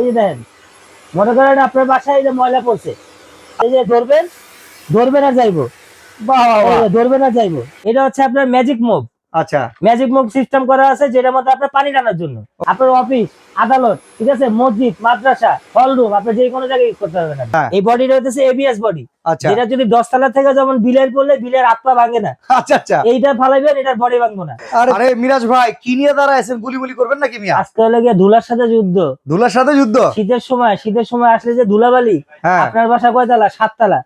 এই দেখেন মনে করেন আপনার বাসায় এই যে ময়লা পড়ছে। এই যে ধরবেন ধরবে না যাইবো। ধরবে না যাইবো। এটা হচ্ছে আপনার ম্যাজিক মুভ আচ্ছা। ম্যাজিক মুভ সিস্টেম করা আছে যেটার মধ্যে আপনার পানি টানার জন্য। আপনার অফিস আদালত ঠিক আছে? মসজিদ মাদ্রাসা আপনি যে কোনো জায়গায় ইউজ করতে পারবেন। হ্যাঁ। এই বডিটা হচ্ছে এবিএস বডি আচ্ছা। যেটা যদি দশ থেকে যেমন বিলের পড়লে বিলের হাত ভাঙে না। আচ্ছা আচ্ছা। এইটা ফালাইবেন এটার বডি ভাঙবো না। আরে আরে মিরাজ ভাই কি নিয়ে দাঁড়াইছেন গুলি গুলি করবেন নাকি মিয়া? আজকে হলে গিয়ে ধুলার সাথে যুদ্ধ। ধুলার সাথে যুদ্ধ? শীতের সময় শীতের সময় আসলে যে ধুলাবালি হ্যাঁ। আপনার বাসা কয়তলা? সাততলা।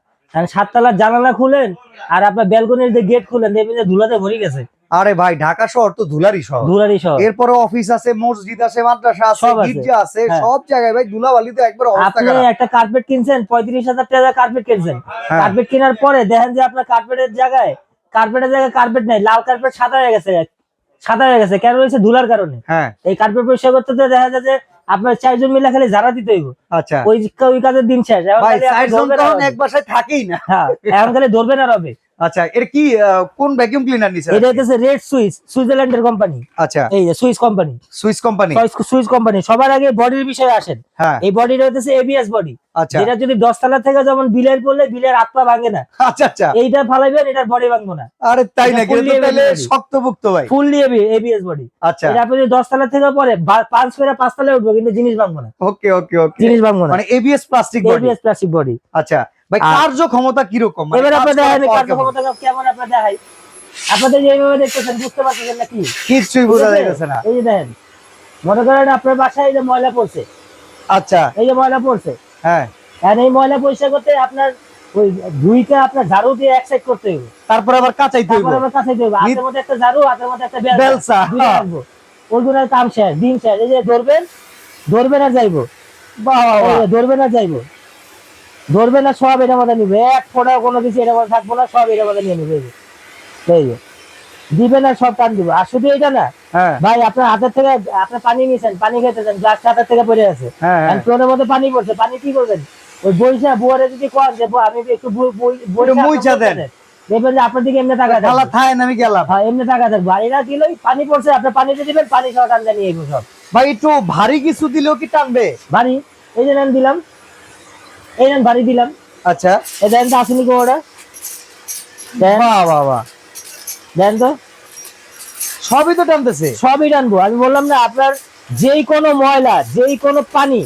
সাততলার জানালা খুলেন আর আপনার ব্যালকনির যে গেট খুলেন দেখবেন যে ধুলাতে ভরে গেছে। আরে ভাই ঢাকা শহর তো ধুলারই শহর। ধুলারই সহ এরপরে অফিস আছে মসজিদ আছে মাদ্রাসা আছে গির্জা আছে হ্যাঁ। সব জায়গায় ভাই ধুলাবালি তো একবার অবস্থা আপনি একটা কার্পেট কিনছেন পঁয়ত্রিশ হাজার টাকা কার্পেট কিনছেন। হ্যাঁ। কার্পেট কেনার পরে দেখেন যে আপনার কার্পেটের জায়গায় কার্পেটের জায়গায় কার্পেট নাই লাল কার্পেট সাদা হয়ে গেছে। সাদা হয়ে গেছে কেন হয়েছে ধুলার কারণে। হ্যাঁ। এই কার্পেট পরিষ্কার করতে তো দেখা যায় যে আপনার চারজন মিলে খালি ঝাড়া দিতে হইব। আচ্ছা। ওই ওই কাজের দিন শেষ। এখন বাসায় থাকেই না। হ্যাঁ এখন খালি ধরবেন আর হবে। আচ্ছা এর কি কোন ভ্যাকিউম ক্লিনার নিছে এটা হচ্ছে রেড সুইস সুইজারল্যান্ডের কোম্পানি আচ্ছা। এই যে Swiss company Swiss company Swiss company সবার আগে বডির বিষয়ে আসেন। হ্যাঁ। এই বডিটা হচ্ছে এবিএস বডি আচ্ছা। যেটা যদি দশ তলা থেকে যেমন বিলের পড়লে বিলের পা ভাঙে না। আচ্ছা আচ্ছা। এইটা ফালাইবেন এটার বডি ভাঙবো না। আরে তাই এটা নাকি? fully এটা তো তাহলে. শক্তভুক্ত ভাই। ফুললি এবিএস বডি আচ্ছা। এটা আপনি যদি দশ তলা থেকে পরে পাঁচ করে পাঁচ তলায় উঠবো কিন্তু জিনিস ভাঙবো না। ওকে ওকে ওকে। জিনিস ভাঙবো না। মানে ABS plastic body ABS plastic body আচ্ছা। ভাই মানে এবার কার্যক্ষমতা কেমন? কেমন আপনার দেখাই? আপনাদের যেভাবে দেখতেছেন বুঝতে পারতেছেন না কি কিচ্ছুই বোঝা? যাইতেছে না। এই যে দেখেন মনে করেন আপনার বাসায় এই যে ময়লা পড়ছে। আচ্ছা। এই যে ময়লা পড়ছে। হ্যাঁ। আর এই ময়লা পরিষ্কার করতে আপনার ওই ধুইতে আপনার ঝাড়ু দিয়ে এক সাইড করতে হবে। তারপর আবার কাঁচাইতে হইব। তারপরে দেবো হাতের মধ্যে একটা ঝাড়ু হাতের মধ্যে একটা দুইটা হ্যাঁ। ওইগুলোর কাম শেষ। দিন শেষ। এই যে ধরবেন ধরবেন আর যাইবো। ধরবেন আর যাইবো। ধরবেন আর সব এটার মধ্যে নিবে। এক ফোটা কোনো কিছু এটার মধ্যে থাকব না সব এটার মধ্যে নিয়ে নেবে। এই যে। দিবেন আর সব টান দিব। আর শুধু এটা না হ্যাঁ। ভাই আপনার হাতের থেকে আপনার পানি নিয়েছেন পানি খেতেছেন গ্লাস হাতের থেকে পড়ে আছে। হ্যাঁ হ্যাঁ। ফ্লোরের মধ্যে পানি পড়ছে পানি কি করবেন? ওই বইসা বুয়ারে যদি কোয়ান যে আমি একটু বই- বই- বইসা দেন। দেখবেন যে আপনার দিকে এমনি টাকা খালা থায় না আমি গেলাম। হ্যাঁ এমনি টাকা থাকবে। আর এরা কি লই পানি পড়ছে আপনি পানিতে দিবেন পানি সহ টান জানিয়ে সব। ভাই একটু ভারী কিছু দিলেও কি টানবে? বাড়ি এই যে দিলাম। এই বাড়ি দিলাম। আচ্ছা। এই দেন তো আসেনি কো ওটা বাহ বাহ বাহ। দেন তো। সবই তো টানতেছে? সবই টানবো। আমি বললাম না আপনার যেই কোনো ময়লা যেই কোনো পানি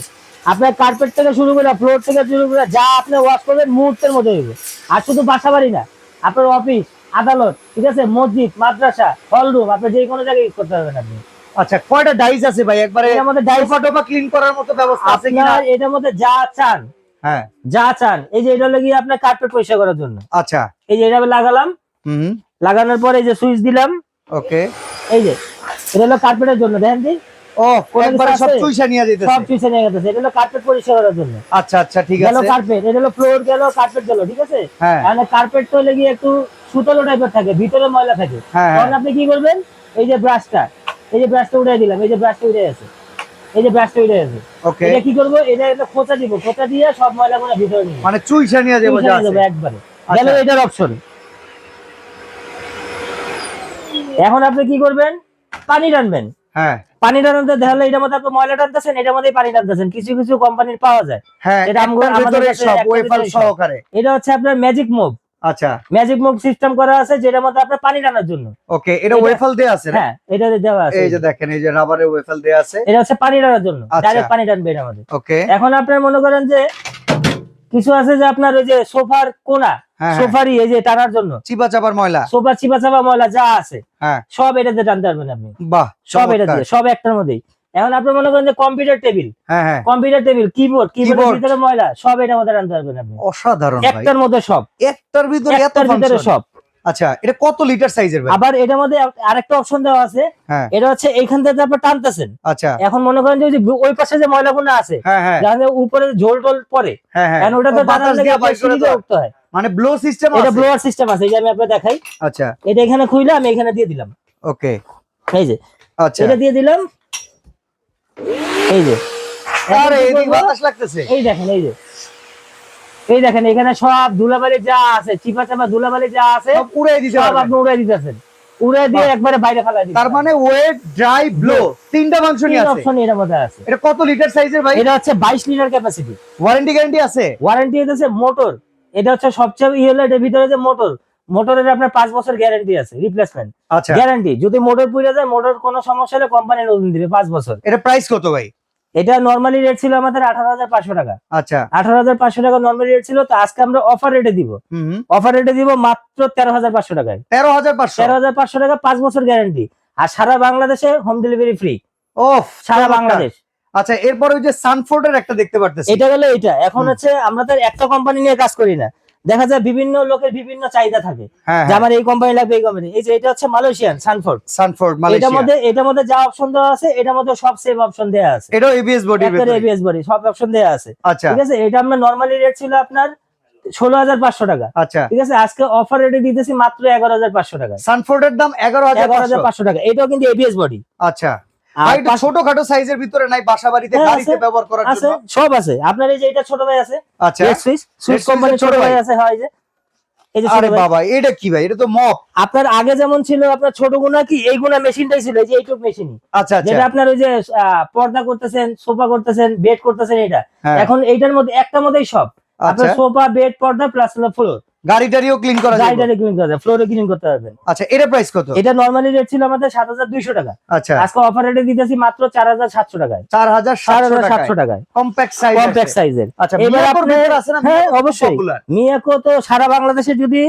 আপনার কার্পেট থেকে শুরু করে ফ্লোর থেকে শুরু করে যা আপনি ওয়াশ করবেন মুহূর্তের মধ্যে হইবে। আর শুধু বাসা বাড়ি না আপনার অফিস আদালত ঠিক আছে? মসজিদ মাদ্রাসা হল রুম আপনি যে কোনো জায়গায় ইউজ করতে পারবেন আপনি। আচ্ছা কয়টা ডাইস আছে ভাই? একবারে মধ্যে ডাইস ডাইফা টোপা ক্লিন করার মতো ব্যবস্থা আছে কিনা? এটার মধ্যে যা চান হ্যাঁ। যা চান। এই যে এটা লাগিয়ে আপনার কার্পেট পরিষ্কার করার জন্য। আচ্ছা। এই যে এটা লাগালাম। হুম লাগানোর পরে এই যে সুইচ দিলাম। ওকে। এই যে এটা হলো কার্পেটের জন্য দেখেন দি ও একবারে সব চুইসা নিয়ে সব যেতেছে নিয়ে গেছে এটা হলো কার্পেট পরিষ্কার করার জন্য। আচ্ছা আচ্ছা ঠিক গেল কার্পেট এটা হলো ফ্লোর গেল কার্পেট গেল ঠিক আছে? হ্যাঁ। মানে কার্পেট তো একটু সুতলো টাইপের থাকে ভিতরে ময়লা থাকে। হ্যাঁ তখন আপনি কি করবেন? এই যে ব্রাশটা এই যে ব্রাশটা উঠে দিলাম এই যে ব্রাশটা উঠে আছে। এই যে ব্রাশটা উঠে আছে। ওকে এটা কি করব? এটা খোঁচা দিব। খোঁচা দিয়ে সব ভিতরে মানে চুইসা নিয়ে যাব যা আছে। একবারে। আচ্ছা। গেল এটার অপশন এখন আপনি কি করবেন? পানি টানবেন। হ্যাঁ। পানি টানতে দেখালে এটার মধ্যে আপনি ময়লা টানতেছেন এটার মধ্যে পানি টানতেছেন। কিছু কিছু কোম্পানির পাওয়া যায়। হ্যাঁ এটা আমাদের সব ওয়েফার সহকারে। এটা হচ্ছে আপনার ম্যাজিক মুভ আচ্ছা। ম্যাজিক মুভ সিস্টেম করা আছে যেটার মধ্যে পানি টানার জন্য। ওকে এটা এটা- দেয়া আছে হ্যাঁ এটা দেওয়া আছে। এই যে দেখেন এই যে রাবারের ওয়েফাল দেয়া আছে। এটা হচ্ছে পানি টানার জন্য। আচ্ছা। ডাইরেক্ট পানি টানবে এটার মধ্যে ওকে। এখন আপনার মনে করেন যে কিছু আছে যে আপনার ওই যে সোফার কোনা হ্যাঁ, হ্যাঁ। সোফারই এই যে টানার জন্য। চিপা চাপার ময়লা। সোফা চিপা চাপা ময়লা যা আছে হ্যাঁ। সব এটাতে টানতে পারবেন আপনি। বাহ সব এটা দিয়ে সব একটার মধ্যেই। এখন আপনি মনে করেন যে কম্পিউটার টেবিল হ্যাঁ হ্যাঁ। কম্পিউটার টেবিল কিবোর্ড কিবোর্ডের ভিতরে ময়লা সব এটার মধ্যে টানতে পারবেন আপনি। অসাধারণ ভাই। একটার মধ্যে সব। একটার ভিতরে এত ভিতরে ফাংশন সব। আচ্ছা এটা কত লিটার সাইজের আবার এটার মধ্যে আরেকটা অপশন দেওয়া আছে। হ্যাঁ। এটা হচ্ছে এইখান থেকে আপনি টানতেছেন। আচ্ছা। এখন মনে করেন যে ওই পাশে যে ময়লাগুলো আছে হ্যাঁ হ্যাঁ। উপরে ঝোল টোল পরে ওটা তো বাতাস দিয়ে। উঠতে হয়। মানে ব্লো সিস্টেম এটা ব্লোয়ার সিস্টেম আছে এই যে আমি আপনাকে দেখাই। আচ্ছা। এটা এখানে খুইলে আমি এখানে দিয়ে দিলাম। ওকে এই যে। আচ্ছা। এটা দিয়ে দিলাম। এই যে। আরে এদিক বাতাস লাগতেছে। এই দেখেন এই যে। এই দেখেন এখানে সব ধুলাবালি যা আছে চিপা চাপা ধুলাবালি যা আছে সব উড়াই দিতে সব আপনি উড়াই দিতেছেন। উড়ে দিয়ে একবারে বাইরে ফেলা দিই তার মানে ওয়েট ড্রাই ব্লো তিনটা ফাংশনই আছে। অপশন এর মধ্যে আছে। এটা কত লিটার সাইজের ভাই? এটা হচ্ছে বাইশ লিটার ক্যাপাসিটি ওয়ারেন্টি গ্যারান্টি আছে? ওয়ারেন্টি হচ্ছে মোটর এটা হচ্ছে সবচেয়ে ইয়ে হলো এটার ভিতরে যে মোটর মোটরের আপনার পাঁচ বছর গ্যারান্টি আছে রিপ্লেসমেন্ট আচ্ছা। গ্যারান্টি যদি মোটর পুড়ে যায় মোটর কোনো সমস্যা হলে কোম্পানি নতুন দিবে পাঁচ বছর। এটা প্রাইস কত ভাই? এটা নর্মালি রেট ছিল আমাদের আঠারো হাজার পাঁচশো টাকা। আচ্ছা। আঠারো হাজার পাঁচশো টাকা নর্মালি রেট ছিল তো আজকে আমরা অফার রেটে দিব। অফার রেটে দিব মাত্র তেরো হাজার পাঁচশো টাকায়। তেরো হাজার পাঁচশো। তেরো হাজার পাঁচশো টাকা পাঁচ বছর গ্যারান্টি আর সারা বাংলাদেশে হোম ডেলিভারি ফ্রি ওফ সারা বাংলাদেশ। আচ্ছা এরপরে ওই যে সানফোর্ডের একটা দেখতে পারতেছি। এটা গেলে এটা। এখন হচ্ছে আমরা তো একটা কোম্পানি নিয়ে কাজ করি না। দেখা যায় বিভিন্ন লোকের বিভিন্ন চাহিদা থাকে। হ্যাঁ যে আমার এই কোম্পানি লাগবে এই কোম্পানি এই যে এটা হচ্ছে মালয়েশিয়ান সানফোর্ড সানফোর্ড এটার মধ্যে এটার মধ্যে যা অপশন দেওয়া আছে এটার মধ্যে সব সেম অপশন দেওয়া আছে। এটা এবিএস ভেতরে? এবিএস বডি সব অপশন দেওয়া আছে। আচ্ছা। ঠিক আছে? এটা আমরা নর্মালি রেট ছিল আপনার ষোলো হাজার পাঁচশো টাকা। আচ্ছা। ঠিক আছে? আজকে অফার রেটে দিতেছি মাত্র এগারো হাজার পাঁচশো টাকা সানফোর্ডের দাম এগারো হাজার পাঁচশো। টাকা। এটাও কিন্তু এবিএস বডি আচ্ছা। আর এটা ছোটখাটো সাইজের ভিতরে নাই বাসা বাড়িতে হ্যাঁ, গাড়িতে ব্যবহার করার জন্য। সব আছে। আপনার এই যে এটা ছোট ভাই আছে আচ্ছা। সুইচ সুইচ কোম্পানি ছোট ছোট ভাই ভাই। আছে হয় যে এই যে ছোট আরে বাবা এটা কি ভাই? এটা তো মপ। আপনার আগে যেমন ছিল আপনার ছোট গুণা কি এই গুণা মেশিনটাই ছিল যে এইটুক মেশিনই। আচ্ছা আচ্ছা। যেটা আপনার ওই যে পর্দা করতেছেন সোফা করতেছেন বেড করতেছেন এটা হ্যাঁ, এখন এইটার মধ্যে একটা মধ্যেই সব। আচ্ছা। আপনার সোফা বেড পর্দা প্লাস হলো ফ্লোর ক্লিন করা যাবে। গাড়িটারে ক্লিন করতে ফ্লোরে ক্লিন করতে পারবেন আচ্ছা এটা প্রাইস কত? এটা নর্মালি রেট ছিল আমাদের সাত হাজার দুইশো টাকা। আচ্ছা। আজকে অফার রেটে দিতেছি মাত্র টাকায়। কম্প্যাক্ট সাইজ কম্প্যাক্ট সাইজের আচ্ছা এবার আপনি- আছে না হ্যাঁ অবশ্যই। মিয়াকো তো সারা বাংলাদেশে যদি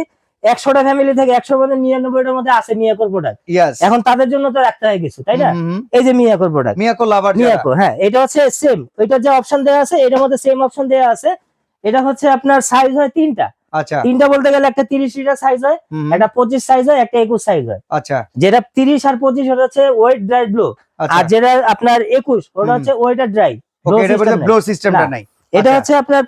একশোটা ফ্যামিলি থেকে একশোর মধ্যে নিরানব্বইটার মধ্যে আছে মিয়াকোর প্রোডাক্ট এখন তাদের জন্য তো রাখতে হয় কিছু তাই না। এই যে মিয়াকোর প্রোডাক্ট মিয়াকো লাভার। মিয়াকো হ্যাঁ এটা হচ্ছে সেম ওইটার যে অপশন দেওয়া আছে এটার মধ্যে সেম অপশন দেওয়া আছে। এটা হচ্ছে আপনার সাইজ হয় তিনটা। আচ্ছা। তিনটা বলতে গেলে একটা তিরিশ লিটার সাইজ হয় একটা পঁচিশ সাইজ হয় একটা একুশ সাইজ হয়। আচ্ছা। যেটা তিরিশ আর পঁচিশ ওটা হচ্ছে ওয়েট ড্রাই ব্লো আর যেটা আপনার একুশ ওটা হচ্ছে ড্রাই ব্লো সিস্টেমটা নাই। এটা আচ্ছা। হচ্ছে আপনার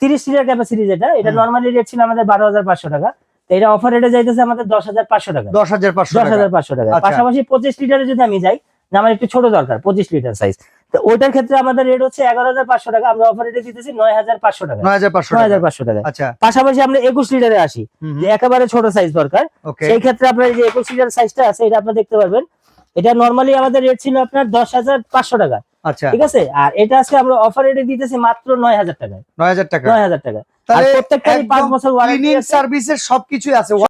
তিরিশ লিটার ক্যাপাসিটি যেটা এটা। নর্মালি রেট ছিল আমাদের বারো হাজার পাঁচশো টাকা। এটা অফার রেটে যাইতেছে আমাদের দশ হাজার পাঁচশো টাকা। দশ হাজার পাঁচশো দশ টাকা। হাজার পাঁচশো টাকা। আচ্ছা। পাশাপাশি পঁচিশ লিটারে যদি আমি যাই আমার একটু ছোট দরকার পঁচিশ লিটার সাইজ তো ওইটার ক্ষেত্রে আমাদের রেট হচ্ছে এগারো হাজার পাঁচশো টাকা। আমরা অফার রেটে দিতেছি নয় হাজার পাঁচশো টাকা। নয় হাজার পাঁচশো নয় হাজার পাঁচশো টাকা। আচ্ছা। পাশাপাশি আমরা একুশ লিটারে আসি। যে একেবারে ছোট সাইজ দরকার। সেই ক্ষেত্রে আপনার যে একুশ লিটার সাইজটা আছে এটা আপনি দেখতে পারবেন। এটা নর্মালি আমাদের রেট ছিল আপনার দশ হাজার পাঁচশো টাকা। আচ্ছা। ঠিক আছে? আর এটা আজকে আমরা অফার রেটে দিতেছি মাত্র নয় হাজার টাকায়। নয় হাজার টাকা। নয় হাজার টাকা। আর তাহলে পাঁচ বছর ওয়ারেন্টি সার্ভিসের সবকিছুই আছে।